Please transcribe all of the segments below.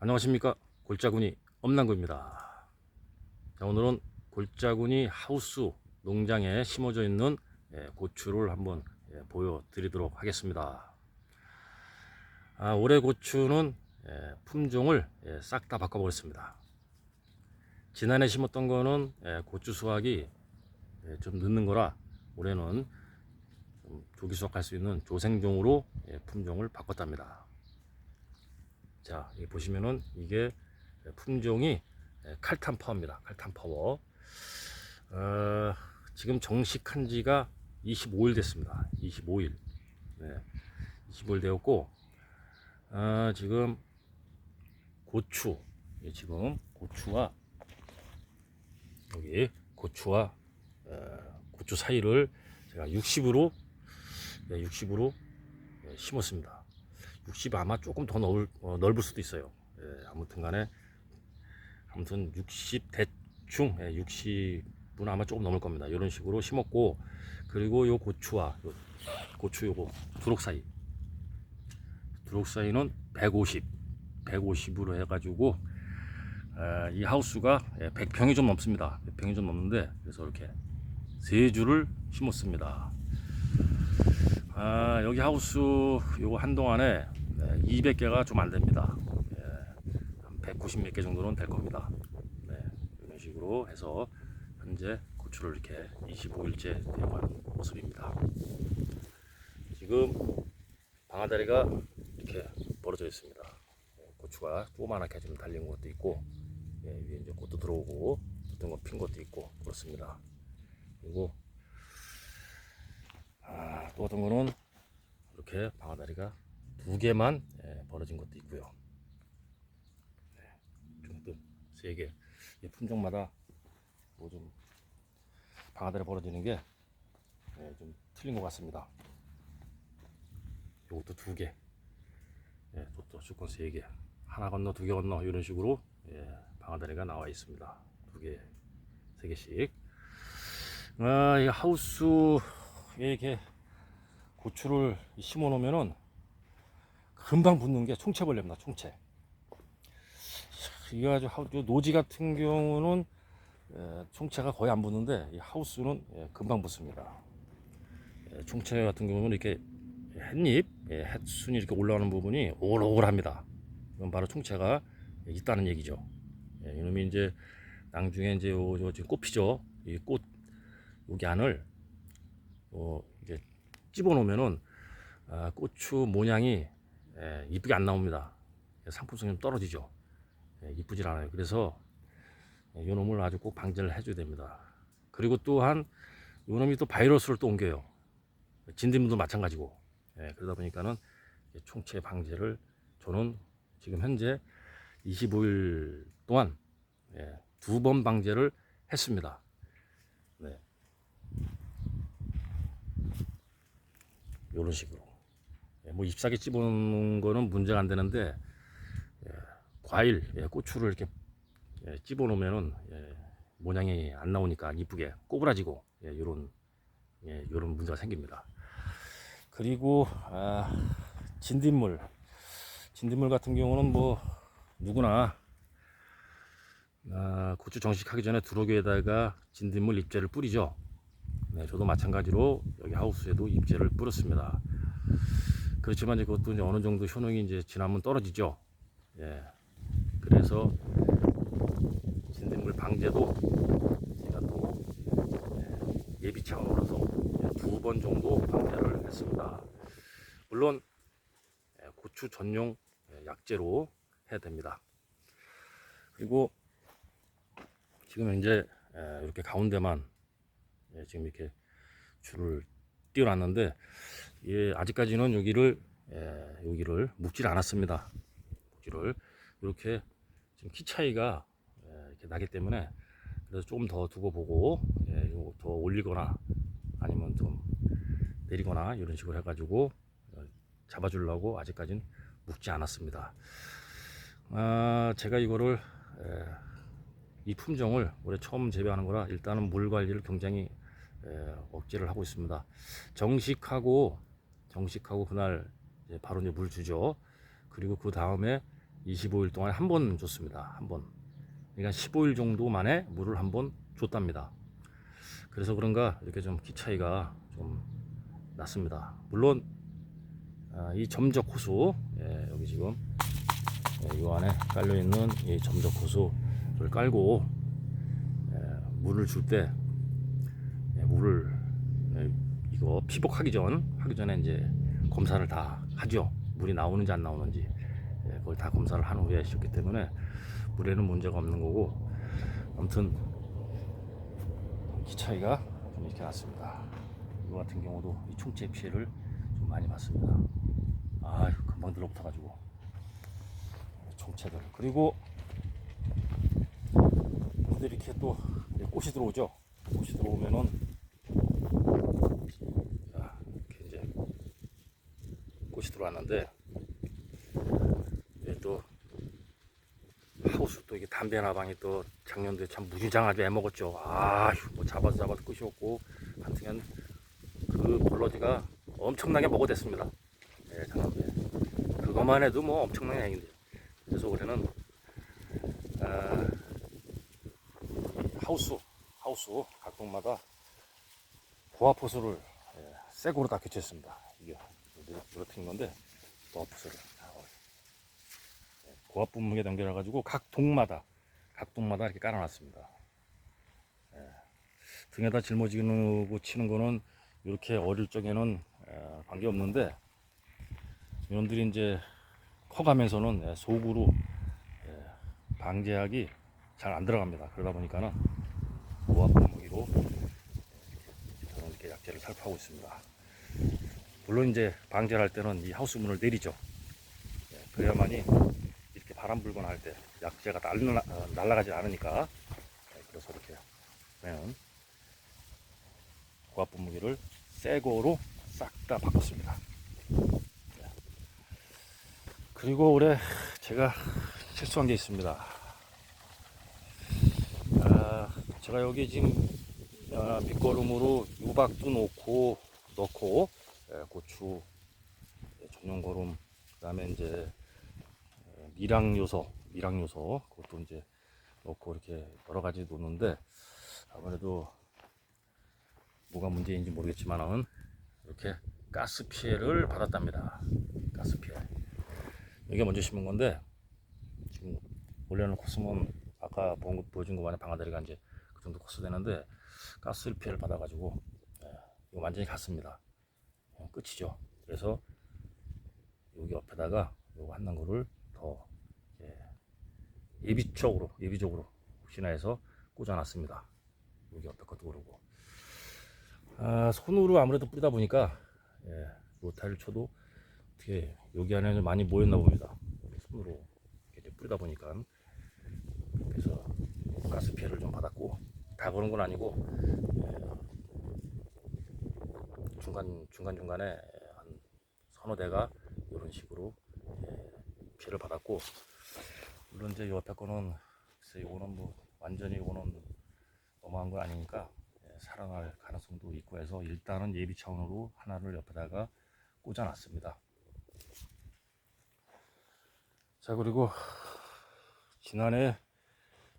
안녕하십니까. 골짜구니 엄남구입니다. 자, 오늘은 골짜구니 하우스 농장에 심어져 있는 예, 고추를 한번 예, 보여드리도록 하겠습니다. 아, 올해 고추는 예, 품종을 싹 다 바꿔보겠습니다. 지난해 심었던 거는 예, 고추 수확이 예, 좀 늦는 거라 올해는 좀 조기 수확할 수 있는 조생종으로 예, 품종을 바꿨답니다 자, 여기 보시면은 이게 품종이 칼탄 파워입니다. 칼탄 파워. 어, 지금 정식한 지가 25일 됐습니다. 25일. 네. 25일 되었고, 어, 지금 고추. 예, 지금 고추와 여기 고추와 어, 고추 사이를 제가 60으로 60으로 심었습니다. 60 아마 조금 더 넓을, 어, 넓을 수도 있어요. 예, 아무튼 간에 아무튼 60 대충 예, 60은 아마 조금 넘을 겁니다. 이런 식으로 심었고 그리고 요 고추와 요 고추 요거 두록 사이 두록 사이는 150 150으로 해가지고 에, 이 하우스가 100평이 좀 넘습니다. 100평이 좀 넘는데 그래서 이렇게 세 줄을 심었습니다. 아, 여기 하우스 요거 한동안에 200개가 좀 안 됩니다. 예, 한 190 몇 개 정도는 될 겁니다. 네, 이런 식으로 해서 현재 고추를 이렇게 25일째 대응하는 모습입니다. 지금 방아다리가 이렇게 벌어져 있습니다. 예, 고추가 조그만하게 좀 달린 것도 있고 예, 위에 이제 꽃도 들어오고 어떤 거핀 것도 있고 그렇습니다. 그리고 아, 또 어떤 거는 이렇게 방아다리가 두 개만 예, 벌어진 것도 있고요. 네, 좀세 개. 이 품종마다 뭐 좀 방아다리 벌어지는 게 좀 틀린 것 같습니다. 이것도 두 개. 예, 또또 수건 세 개. 하나 건너 두 개 건너 이런 식으로 예, 방아다리가 나와 있습니다. 두 개, 세 개씩. 아, 이 하우스에 이렇게 고추를 심어 놓으면은 금방 붙는 게 총채벌레입니다. 총채. 이거 아주 노지 같은 경우는 에, 총채가 거의 안 붙는데 이 하우스는 예, 금방 붙습니다. 예, 총채 같은 경우는 이렇게 햇잎, 예, 햇순이 이렇게 올라오는 부분이 오글오글합니다. 이건 바로 총채가 있다는 얘기죠. 예, 이놈이 이제 나중에 이제 꽃피죠. 이 꽃 여기 안을 어, 이게 집어 놓으면은 아, 고추 모양이 예, 이쁘게 안 나옵니다. 상품성이 좀 떨어지죠. 예, 이쁘질 않아요. 그래서 이 놈을 아주 꼭 방제를 해줘야 됩니다. 그리고 또한 이 놈이 또 바이러스를 또 옮겨요. 진딧물도 마찬가지고. 예, 그러다 보니까는 총체 방제를 저는 지금 현재 25일 동안 예, 두번 방제를 했습니다. 네. 이런 식으로. 예, 뭐 잎사귀 찝어놓는 거는 문제가 안 되는데 예, 과일, 예, 고추를 이렇게 예, 찝어놓으면은 예, 모양이 안 나오니까 이쁘게 꼬부라지고 예, 이런 예, 이런 문제가 생깁니다. 그리고 아, 진딧물, 진딧물 같은 경우는 뭐 누구나 아, 고추 정식하기 전에 두러기에다가 진딧물 잎제를 뿌리죠. 네, 저도 마찬가지로 여기 하우스에도 잎제를 뿌렸습니다. 그렇지만 이제 그것도 이제 어느 정도 효능이 이제 지나면 떨어지죠. 예. 그래서 진딧물 방제도 제가 또 예, 예비 차원으로서 두 번 정도 방제를 했습니다. 물론 예, 고추 전용 예, 약제로 해야 됩니다. 그리고 지금 이제 예, 이렇게 가운데만 예, 지금 이렇게 줄을 띄워놨는데 예, 아직까지는 여기를 예, 여기를 묶질 않았습니다. 묶기를 이렇게 지금 키 차이가 예, 이렇게 나기 때문에 그래서 조금 더 두고 보고 예, 더 올리거나 아니면 좀 내리거나 이런 식으로 해가지고 어, 잡아주려고 아직까지는 묶지 않았습니다. 아, 제가 이거를 예, 이 품종을 올해 처음 재배하는 거라 일단은 물 관리를 굉장히 예, 억제를 하고 있습니다. 정식하고 정식하고 그날 이제 바로 이제 물 주죠. 그리고 그 다음에 25일 동안 한 번 줬습니다. 한 번. 그러니까 15일 정도 만에 물을 한 번 줬답니다. 그래서 그런가 이렇게 좀 키 차이가 좀 났습니다. 물론 아, 이 점적 호수 예, 여기 지금 예, 이 안에 깔려 있는 이 점적 호수를 깔고 예, 물을 줄때 예, 물을 예, 이거 피복하기 전 하기 전에 이제 검사를 다 하죠. 물이 나오는지 안 나오는지 예, 그걸 다 검사를 한 후에 셨기 때문에 물에는 문제가 없는 거고 아무튼 키 차이가 좀 이렇게 났습니다. 이거 같은 경우도 이 총체 피해를 좀 많이 봤습니다. 아 금방 들러붙어가지고 총체들 그리고 이렇게 또 꽃이 들어오죠. 꽃이 들어오면은 자 이렇게 이제 꽃이 들어왔는데 또 하우스 또 이게 담배 나방이 또 작년도에 참 무지장하게 애먹었죠. 아휴 뭐 잡아서 잡아도 끝이 없고 하여튼 그 볼러지가 엄청나게 먹어댔습니다. 예, 작년도에 그것만 해도 뭐 엄청난 행인데 그래서 올해는 아, 하우스 하우스 각 동마다 고압호수를 예, 새고로 다 교체했습니다. 이게 늘어뜨린 건데 고압호수를 고압 분무기에 연결해 가지고 각 동마다 각 동마다 이렇게 깔아놨습니다. 예. 등에다 짊어지고 치는 거는 이렇게 어릴 적에는 에, 관계 없는데 이놈들이 이제 커가면서는 예, 속으로 예, 방제약이 잘 안 들어갑니다. 그러다 보니까는 고압 분무기로 저는 이렇게 약재를 살포하고 있습니다. 물론 이제 방제를 할 때는 이 하우스 문을 내리죠. 예, 그래야만이 이렇게 바람 불거나 할 때 약재가 날라, 어, 날아가지 않으니까 네, 그래서 이렇게 그냥 고압 분 무기를 새 거로 싹 다 바꿨습니다. 네. 그리고 올해 제가 실수한 게 있습니다. 아, 제가 여기 지금 아, 밑거름으로 유박도 놓고 넣고 예, 고추 예, 전용 거름 그 다음에 이제 미랑 요소, 미랑 요소 그것도 이제 넣고 이렇게 여러 가지 놓는데 아무래도 뭐가 문제인지 모르겠지만은 이렇게 가스 피해를 받았답니다. 가스 피해. 이게 먼저 심은 건데 지금 원래는 코스몬 아까 본 거 보여준 거 만에 방아다리가 이제 그 정도 코스 되는데 가스 피해를 받아가지고 예, 이거 완전히 갔습니다. 어, 끝이죠. 그래서 여기 옆에다가 요거 한난 거를 더 예, 예비적으로 예비적으로 혹시나 해서 꽂아놨습니다. 여기 옆에 것도 그러고 아, 손으로 아무래도 뿌리다 보니까 예, 로타를 쳐도 어떻게 여기 안에 좀 많이 모였나 봅니다. 손으로 이렇게 뿌리다 보니까 그래서 가스 피해를 좀 받았고 다 그런 건 아니고 예, 중간 중간 중간에 한 서너 대가 이런 식으로 예, 피해를 받았고 물론 이제 옆에 거는 글쎄 이거는 뭐 완전히 이거는 너무한 건 아니니까 예, 살아날 가능성도 있고 해서 일단은 예비 차원으로 하나를 옆에다가 꽂아놨습니다. 자 그리고 지난해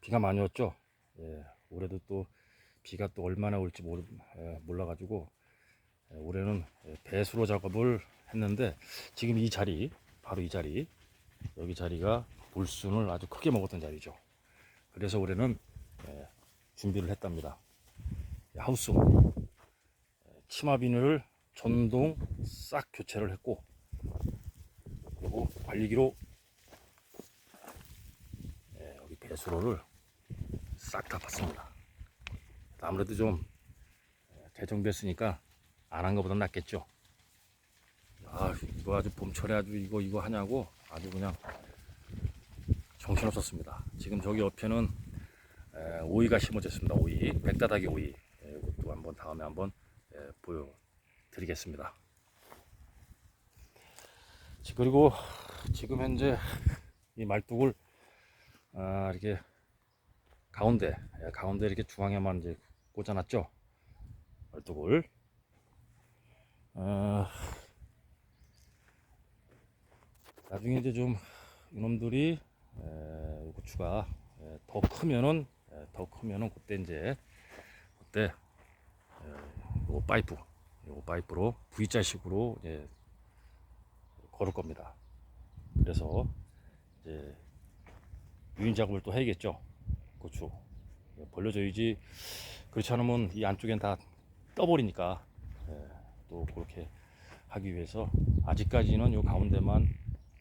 비가 많이 왔죠. 예, 올해도 또 비가 또 얼마나 올지 예, 몰라가지고 예, 올해는 예, 배수로 작업을 했는데 지금 이 자리 바로 이 자리 여기 자리가 물순을 아주 크게 먹었던 자리죠. 그래서 올해는 예, 준비를 했답니다. 예, 하우스 예, 치마 비늘을 전동 싹 교체를 했고 그리고 관리기로 예, 여기 배수로를 싹 다 봤습니다. 아무래도 좀 예, 개정됐으니까 안 한 것보다 낫겠죠. 아 이거 아주 봄철에 아주 이거 이거 하냐고 아주 그냥 정신없었습니다. 지금 저기 옆에는 에, 오이가 심어졌습니다. 오이 백다닥이 오이 예, 이것도 한번 다음에 한번 예, 보여드리겠습니다. 지- 그리고 지금 현재 이 말뚝을 아, 이렇게 가운데 예, 가운데 이렇게 중앙에만 이제 꽂아놨죠. 말뚝을 아, 나중에 이제 좀 이놈들이 에, 고추가 에, 더 크면은 에, 더 크면은 그때 이제 그때 에, 요 파이프 요 파이프로 V자식으로 이제 걸을 겁니다. 그래서 이제 유인 작업을 또 해야겠죠. 고추 예, 벌려져야지 그렇지 않으면 이 안쪽엔 다 떠버리니까 예, 또 그렇게 하기 위해서 아직까지는 요 가운데만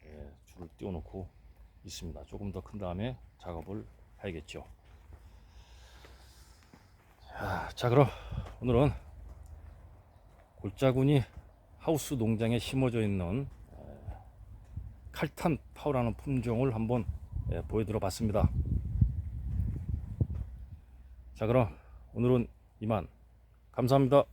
예, 줄을 띄워놓고 있습니다. 조금 더 큰 다음에 작업을 해야겠죠. 자, 자 그럼 오늘은 골짜구니 하우스 농장에 심어져 있는 에, 칼탄 파우라는 품종을 한번 예, 보여드려 봤습니다. 자 그럼 오늘은 이만 감사합니다.